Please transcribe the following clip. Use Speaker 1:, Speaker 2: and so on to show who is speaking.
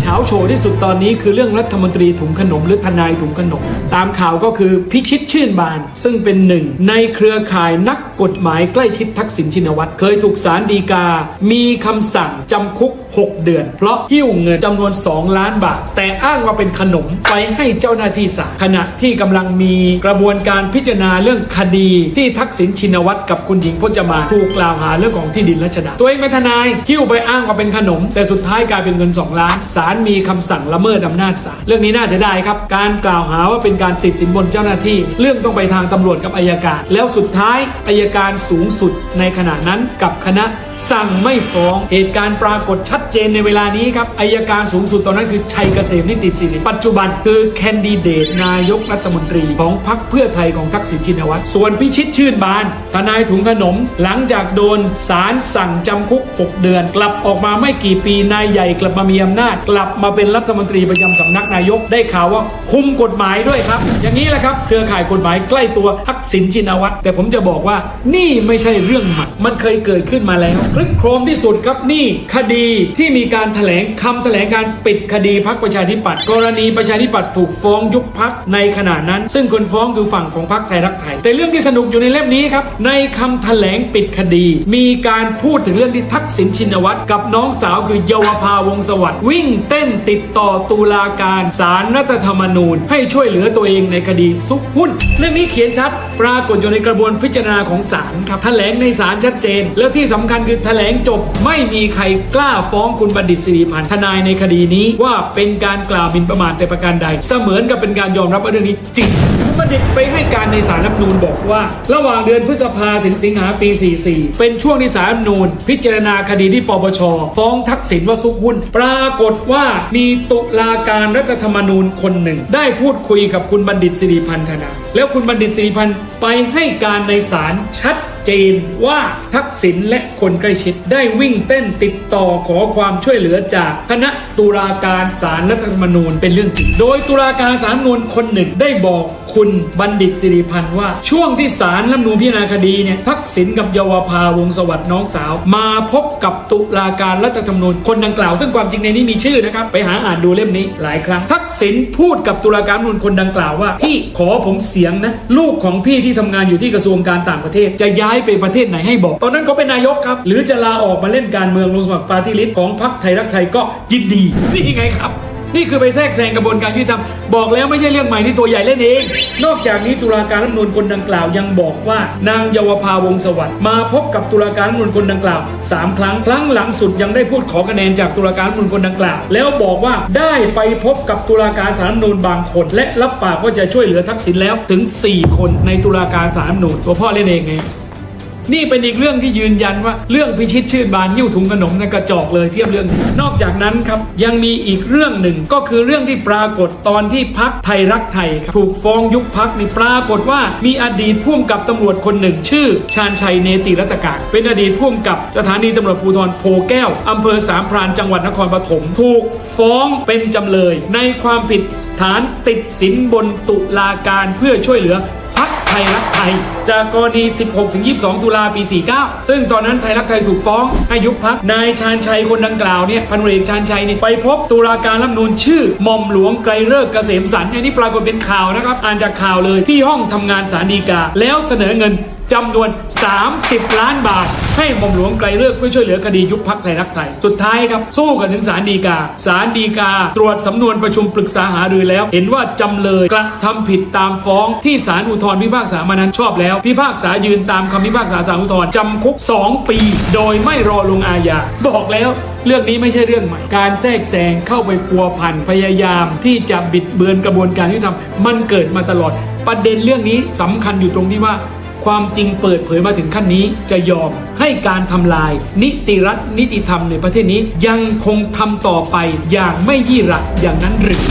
Speaker 1: เช้าโชว์ที่สุดตอนนี้คือเรื่องรัฐมนตรีถุงขนมหรือทนายถุงขนม ตามข่าวก็คือพิชิตชื่นบาน ซึ่งเป็นหนึ่ง ในเครือข่ายนักกฎหมายใกล้ชิดทักษิณชินวัตรเคยถูกศาลฎีกา มีคำสั่งจำคุก 6 เดือน เพราะหิ้วเงินจำนวน 2 ล้านบาท แต่อ้างว่าเป็นขนมไปให้เจ้าหน้าที่ศาลขณะที่กำลังมีกระบวนการพิจารณาเรื่องคดีที่ทักษิณชินวัตรกับคุณหญิงพจมานถูกกล่าวหาเรื่องของที่ดินรัชดา ตัวเองเป็นทนายหิ้วไปอ้างว่าเป็นขนม แต่สุดท้ายกลายเป็นเงิน 2 ล้านศาลมีคำสั่งละเมิดอำนาจศาลเรื่องนี้น่าเสียดายครับการกล่าวหาว่าเป็นการติดสินบนเจ้าหน้าที่ เรื่องต้องไปทางตำรวจกับอายการ แล้วสุดท้ายอายการสูงสุดในขณะนั้นกับคณะสั่งไม่ฟ้องเหตุการณ์ปรากฏชัดเจนในเวลานี้ครับอายการสูงสุดตอนนั้นคือชัยเกษมนิติสิริปัจจุบันคือแคนดิเดตนายกรัฐมนตรีของพรรคเพื่อไทยของทักษิณชินวัตรส่วนพิชิตชื่นบานทนายถุงขนม หลังจากโดนศาลสั่งจำคุก 6 เดือน กลับออกมาไม่กี่ปีนายใหญ่กลับมามีอำนาจ กลับมาเป็นรัฐมนตรีประจำสำนักนายกได้ข่าวว่าคุมกฎหมายด้วยครับ อย่างนี้แหละครับเครือข่ายกฎหมายใกล้ตัวทักษิณชินวัตรแต่ผมจะบอกว่านี่ไม่ใช่เรื่องใหม่มันเคยเกิดขึ้นมาแล้วคลึกโครมที่สุดครับนี่ คดีที่มีการแถลงคำแถลงการปิดคดีพักประชาธิปัตย์กรณีประชาธิปัตย์ถูกฟ้องยุบพักในขณะนั้น ซึ่งคนฟ้องคือฝั่งของพักไทยรักไทย แต่เรื่องที่สนุกอยู่ในเล่มนี้ครับ ในคำแถลงปิดคดี มีการพูดถึงเรื่องที่ทักษิณชินวัตรกับน้องสาวคือเยาวภาวงศ์สวัสดิ์วิ่งเต้นติดต่อตุลาการศาลรัฐธรรมนูญ ให้ช่วยเหลือตัวเองในคดีซุกหุ้น เรื่องนี้เขียนชัด ปรากฏอยู่ในกระบวนพิจารณาของศาลครับแถลงในศาลชัดเจน แล้วที่สำคัญคือแถลงจบไม่มีใครกล้าฟ้อง้องคุณบัณฑิตสิริพันธ์ทนายในคดีนี้ว่าเป็นการกล่าวหมิ่นประมาทแต่ประการใด เสมือนกับเป็นการยอมรับว่าเรื่องนี้จริงคุณบัณฑิตไปให้การในศาลรัฐมนูญบอกว่า ระหว่างเดือนพฤษภาถึงสิงหาปี 44 เป็นช่วงที่ศาลรัฐมนูญพิจารณาคดีที่ปปชฟ้องทักษิณว่าซุกหุ้น ปรากฏว่ามีตุลาการรัฐธรรมนูญคนหนึ่ง ได้พูดคุยกับคุณบัณฑิตสิริพันธ์ทนายแล้วคุณบัณฑิตสิริพันธ์ไปให้การในศาลชัดเจนว่าทักษิณและคนใกล้ชิดได้วิ่งเต้นติดต่อขอความช่วยเหลือจากคณะตุลาการศาลรัฐธรรมนูญเป็นเรื่องจริง โดยตุลาการศาลรัฐธรรมนูญคนหนึ่งได้บอก คุณบัณฑิตสิริพันธ์ว่า ช่วงที่ศาลรัฐธรรมนูพิจารณาคดีเนี่ยทักษิณกับเยาวภาวงสวัสดิ์น้องสาว มาพบกับตุลาการรัฐธรรมนูญคนดังกล่าว ซึ่งความจริงในนี้มีชื่อนะครับ ไปหาอ่านดูเล่มนี้หลายครั้ง ทักษิณพูดกับตุลาการรัฐธรรมนูญคนดังกล่าวว่า พี่ขอผมเสียงนะ ลูกของพี่ที่ทำงานอยู่ที่กระทรวงการต่างประเทศ จะย้ายไปประเทศไหนให้บอก ตอนนั้นเขาเป็นนายกครับ หรือจะลาออกมาเล่นการเมืองลงสมัครปาร์ตี้ลิสต์ของพรรคไทยรักไทยก็ยินดีนี่ไงครับ นี่คือไปแทรกแซงกระบวนการยุติธรรมบอกแล้วไม่ใช่เรื่องใหม่ที่ตัวใหญ่เล่นเอง นอกจากนี้ตุลาการรัฐมนูญคนดังกล่าวยังบอกว่า นางเยาวภาวงศ์สวัสดิ์มาพบกับตุลาการรัฐมนูญคนดังกล่าว3ครั้งครั้งหลังสุดยังได้พูดขอคะแนนจากตุลาการรัฐมนูญคนดังกล่าว แล้วบอกว่าได้ไปพบกับตุลาการศาลรัฐมนูญบางคน และรับปากว่าจะช่วยเหลือทักษิณแล้วถึง 4 คนในตุลาการศาลรัฐมนูญตัวพ่อเล่นเองไง นี่เป็นอีกเรื่องที่ยืนยันว่าเรื่องพิชิตชื่นบานหิ้วถุงขนมนกระจอกเลยเทียบเรื่อง นอกจากนั้นครับยังมีอีกเรื่องหนึ่งก็คือเรื่องที่ปรากฏตอนที่พักไทยรักไทยครับถูกฟ้องยุบพักนี่ปรากฏว่ามีอดีตพ่วงกับตำรวจคนหนึ่ง ชื่อ ชาญชัยเนติรัตการเป็นอดีตพ่วงกับสถานีตำรวจภูธรโพแก้วอำเภอสามพรานจังหวัดนครปฐมถูกฟ้องเป็นจำเลย ในความผิดฐานติดสินบนตุลาการเพื่อช่วยเหลือ ไทยรักไทย จากกรณี 16-22 ตุลาปี 49 ซึ่งตอนนั้นไทยรักไทยถูกฟ้องให้ยุบพักนายชาญชัยคนดังกล่าวเนี่ยพันตำรวจเอกชาญชัยนี่ไปพบตุลาการรัฐมนูนชื่อหม่อมหลวงไกรเลิกเกษมสันอันนี้ปรากฏเป็นข่าวนะครับอ่านจากข่าวเลยที่ห้องทำงานสารดีกาแล้วเสนอเงิน จำนวน 30 ล้านบาท ให้หม่อมหลวงไกรเลิกเพื่อช่วยเหลือคดียุบพักไทยรักไทย สุดท้ายครับสู้กันถึงศาลฎีกาศาลฎีกา ตรวจสำนวนประชุมปรึกษาหารือแล้ว เห็นว่าจำเลยกระทำผิดตามฟ้องที่ศาลอุทธรพิพากษามานั้นชอบแล้ว พิพากษายืนตามคำพิพากษาศาลอุทธรจำคุก 2 ปี โดยไม่รอลงอาญาบอกแล้วเรื่องนี้ไม่ใช่เรื่องใหม่ การแทรกแซงเข้าไปพัวพันพยายามที่จะบิดเบือนกระบวนการยุติธรรมมันเกิดมาตลอด ประเด็นเรื่องนี้สำคัญอยู่ตรงที่ว่า ความจริงเปิดเผยมาถึงขั้นนี้จะยอมให้การทำลาย นิติรัฐนิติธรรมในประเทศนี้ยังคงทำต่อไปอย่างไม่ยี่หลักอย่างนั้นหรือ